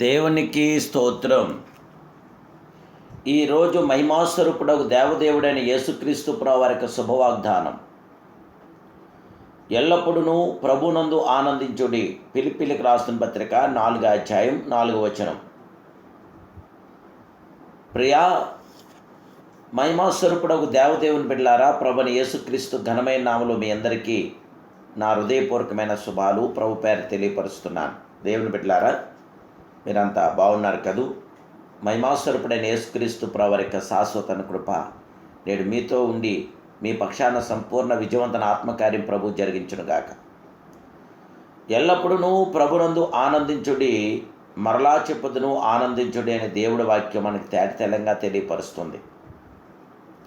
దేవునికి స్తోత్రం. ఈరోజు మహిమాస్వరూపుడకు దేవదేవుడైన యేసుక్రీస్తు వారికి శుభవాగ్దానం. ఎల్లప్పుడూ ప్రభునందు ఆనందించుడి. పిలిపిలికి రాస్తున్న పత్రిక నాలుగు అధ్యాయం నాలుగు వచనం. ప్రియా మహిమాస్వరూపుడకు దేవదేవుని బిడ్లారా ప్రభుని యేసుక్రీస్తు ఘనమైన నామలు మీ అందరికీ నా హృదయపూర్వకమైన శుభాలు ప్రభు పేరు తెలియపరుస్తున్నాను. దేవుని బిడ్డారా మీరంతా బాగున్నారు కదూ? మహిమాస్వరూపుడైన యేసుక్రీస్తు ప్రభు యొక్క శాశ్వత కృప. నేడు మీతో ఉండి మీ పక్షాన సంపూర్ణ విజయవంతన ఆత్మకార్యం ప్రభు జరిగించునుగాక ఎల్లప్పుడూ ప్రభునందు ఆనందించుడి మరలా చెప్పుదును ఆనందించుడి అనే దేవుడి వాక్యం మనకు తేటతెల్లంగా తెలియపరుస్తుంది.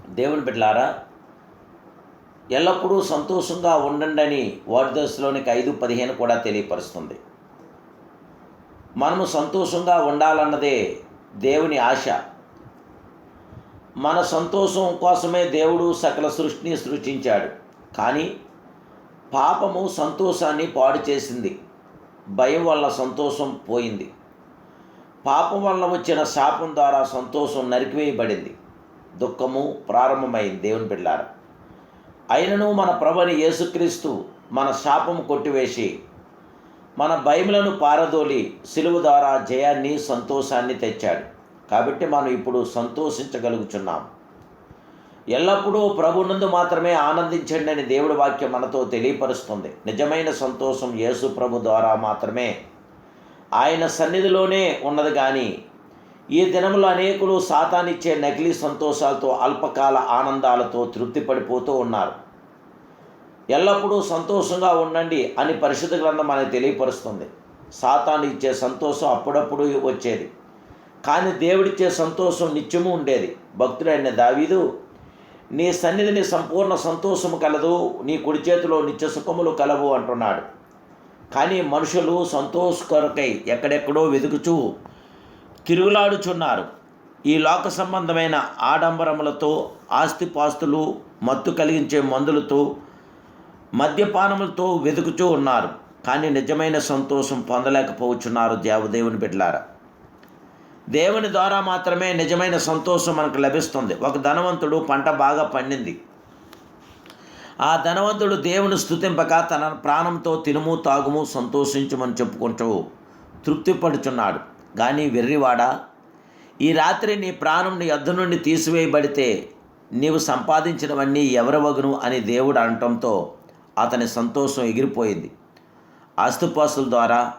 దేవుని బిడ్డలారా ఎల్లప్పుడూ సంతోషంగా ఉండండి అని దశలోనికి ఐదు పదిహేను కూడా తెలియపరుస్తుంది. మనము సంతోషంగా ఉండాలన్నదే దేవుని ఆశ. మన సంతోషం కోసమే దేవుడు సకల సృష్టిని సృష్టించాడు. కానీ పాపము సంతోషాన్ని పాడు చేసింది. భయం వల్ల సంతోషం పోయింది. పాపం వల్ల వచ్చిన శాపం ద్వారా సంతోషం నరికివేయబడింది. దుఃఖము ప్రారంభమైంది దేవుని బిడ్డారు అయినను మన ప్రభుని యేసుక్రీస్తు మన శాపము కొట్టివేసి మన భయములను పారదోలి సిలువు ద్వారా జయాన్ని సంతోషాన్ని తెచ్చాడు. కాబట్టి మనం ఇప్పుడు సంతోషించగలుగుచున్నాం. ఎల్లప్పుడూ ప్రభునందు మాత్రమే ఆనందించండి అని దేవుడి వాక్యం మనతో తెలియపరుస్తుంది. నిజమైన సంతోషం యేసు ప్రభు ద్వారా మాత్రమే. ఆయన సన్నిధిలోనే ఉన్నది కానీ ఈ దినములు అనేకులు సాతానిచ్చే నకిలీ సంతోషాలతో అల్పకాల ఆనందాలతో తృప్తి పడిపోతూ ఉన్నారు. ఎల్లప్పుడూ సంతోషంగా ఉండండి అని పరిశుద్ధ గ్రంథం మనకు తెలియపరుస్తుంది. సాతాను ఇచ్చే సంతోషం అప్పుడప్పుడు వచ్చేది. కానీ దేవుడిచ్చే సంతోషం నిత్యము ఉండేది. భక్తుడైన దావీదు నీ సన్నిధిని సంపూర్ణ సంతోషము కలదు నీ కుడి చేతిలో నిత్య సుఖములు కలవు అంటున్నాడు. కానీ మనుషులు సంతోష కొరకై ఎక్కడెక్కడో వెతుకుచూ తిరుగులాడుచున్నారు. ఈ లోక సంబంధమైన ఆడంబరములతో ఆస్తిపాస్తులు మత్తు కలిగించే మందులతో మద్యపానములతో వెతుకుతూ ఉన్నారు కానీ నిజమైన సంతోషం పొందలేకపోవచ్చున్నారు దేవదేవుని బిడ్డలారా. దేవుని ద్వారా మాత్రమే నిజమైన సంతోషం మనకు లభిస్తుంది. ఒక ధనవంతుడు పంట బాగా పండింది. ఆ ధనవంతుడు దేవుని స్థుతింపక తన ప్రాణంతో తినుము తాగుము సంతోషించమని చెప్పుకుంటూ తృప్తిపడుచున్నాడు. కానీ వెర్రివాడా ఈ రాత్రి నీ ప్రాణం నీ నుండి తీసివేయబడితే నీవు సంపాదించినవన్నీ ఎవరవగును అని దేవుడు అనటంతో అతని సంతోషం ఎగిరిపోయింది. ఆస్తుపాస్తుల ద్వారా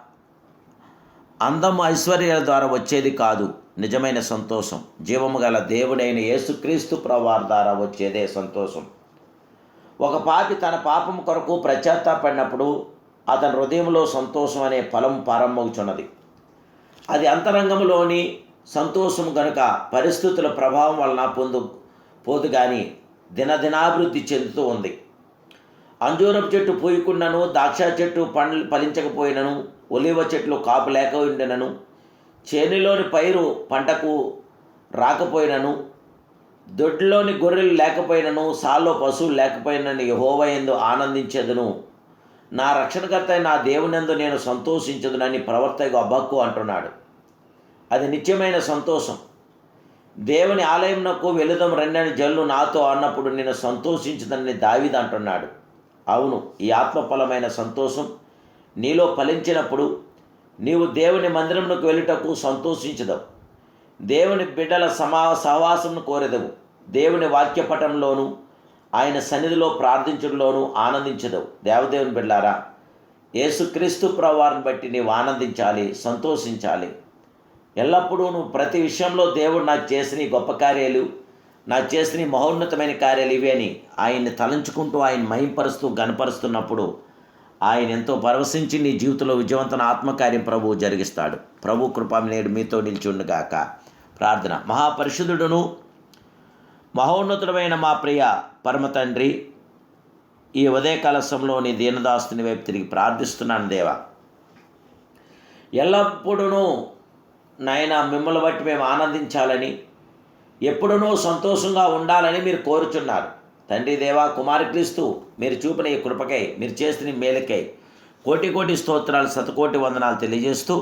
అందం ఐశ్వర్యాల ద్వారా వచ్చేది కాదు నిజమైన సంతోషం. జీవము గల దేవుడైన యేసుక్రీస్తు ప్రవార్ ద్వారా వచ్చేదే సంతోషం. ఒక పాపి తన పాపం కొరకు ప్రత్యాత్తాపడినప్పుడు అతని హృదయంలో సంతోషం అనే ఫలం ప్రారంభమవుచున్నది. అది అంతరంగంలోని సంతోషం గనుక పరిస్థితుల ప్రభావం వలన పొందు పోదు కానీ దినదినాభివృద్ధి చెందుతూ ఉంది. అంజూరపు చెట్టు పూయకుండాను ద్రాక్ష చెట్టు పండ్లు ఫలించకపోయినను ఒలివ చెట్లు కాపు లేక ఉండినను చేనులోని పైరు పంటకు రాకపోయినను దొడ్లోని గొర్రెలు లేకపోయినను సాల్లో పశువులు లేకపోయినను యహోవయందు ఆనందించేదను. నా రక్షణకర్త నా దేవునందు నేను సంతోషించదునని ప్రవర్తకు అబ్బక్కు అంటున్నాడు. అది నిత్యమైన సంతోషం. దేవుని ఆలయంనకు వెళుదాం రెండని జల్లు నాతో అన్నప్పుడు నేను సంతోషించదని దావిది అంటున్నాడు. అవును ఈ ఆత్మఫలమైన సంతోషం నీలో ఫలించినప్పుడు నీవు దేవుని మందిరమునకు వెళ్ళుటకు సంతోషించదవు. దేవుని బిడ్డల సమా సహవాసంను కోరెదవు. దేవుని వాక్యపటంలోను ఆయన సన్నిధిలో ప్రార్థించడంలోనూ ఆనందించదవు. దేవదేవుని బిడ్డారా యేసుక్రీస్తు ప్రవారిని బట్టి నీవు ఆనందించాలి సంతోషించాలి. ఎల్లప్పుడూ నువ్వు ప్రతి విషయంలో దేవుడు నాకు చేసిన గొప్ప కార్యాలు నాకు చేసిన ఈ మహోన్నతమైన కార్యాలు ఇవే అని ఆయన్ని తలంచుకుంటూ ఆయన మహింపరుస్తూ గనపరుస్తున్నప్పుడు ఆయన ఎంతో పరవశించి నీ జీవితంలో విజయవంతన ఆత్మకార్యం ప్రభువు జరిగిస్తాడు. ప్రభు కృప నేడు మీతో నిల్చుండుగాక ప్రార్థన. మహాపరిశుద్ధుడును మహోన్నతుడమైన మా ప్రియ పరమ తండ్రి ఈ ఉదయకాల సమయంలో నీ దీనదాస్తుని వైపు తిరిగి ప్రార్థిస్తున్నాను దేవా. ఎల్లప్పుడూ నాయన మిమ్మల్ని బట్టి మేము ఆనందించాలని ఎప్పుడునూ సంతోషంగా ఉండాలని మీరు కోరుచున్నారు. తండ్రి దేవా కుమారి మీరు చూపిన ఈ కృపకై మీరు చేసిన మేలుకై కోటి కోటి స్తోత్రాలు శతకోటి వందనాలు తెలియజేస్తూ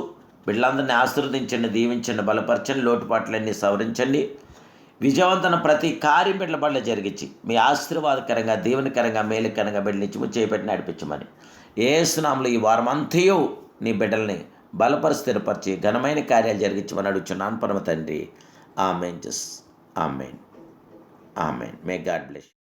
బిడ్డలందరినీ ఆశీర్వదించండి దీవించండి బలపరచండి లోటుపాట్లన్నీ సవరించండి. విజయవంతన ప్రతి కార్యం బిడ్డల పట్ల జరిగించి మీ ఆశీర్వాదకరంగా దీవెనకరంగా మేలుకరంగా బిడ్డనిచ్చి చేపెట్టి నడిపించమని. ఏ స్నాములు ఈ వారం అంతయు నీ బిడ్డల్ని బలపరి స్థిరపరిచి ఘనమైన కార్యాలు జరిగించమని అడుగుచున్నాను పరమ తండ్రి. ఆమె జస్. Amen. Amen. May God bless you.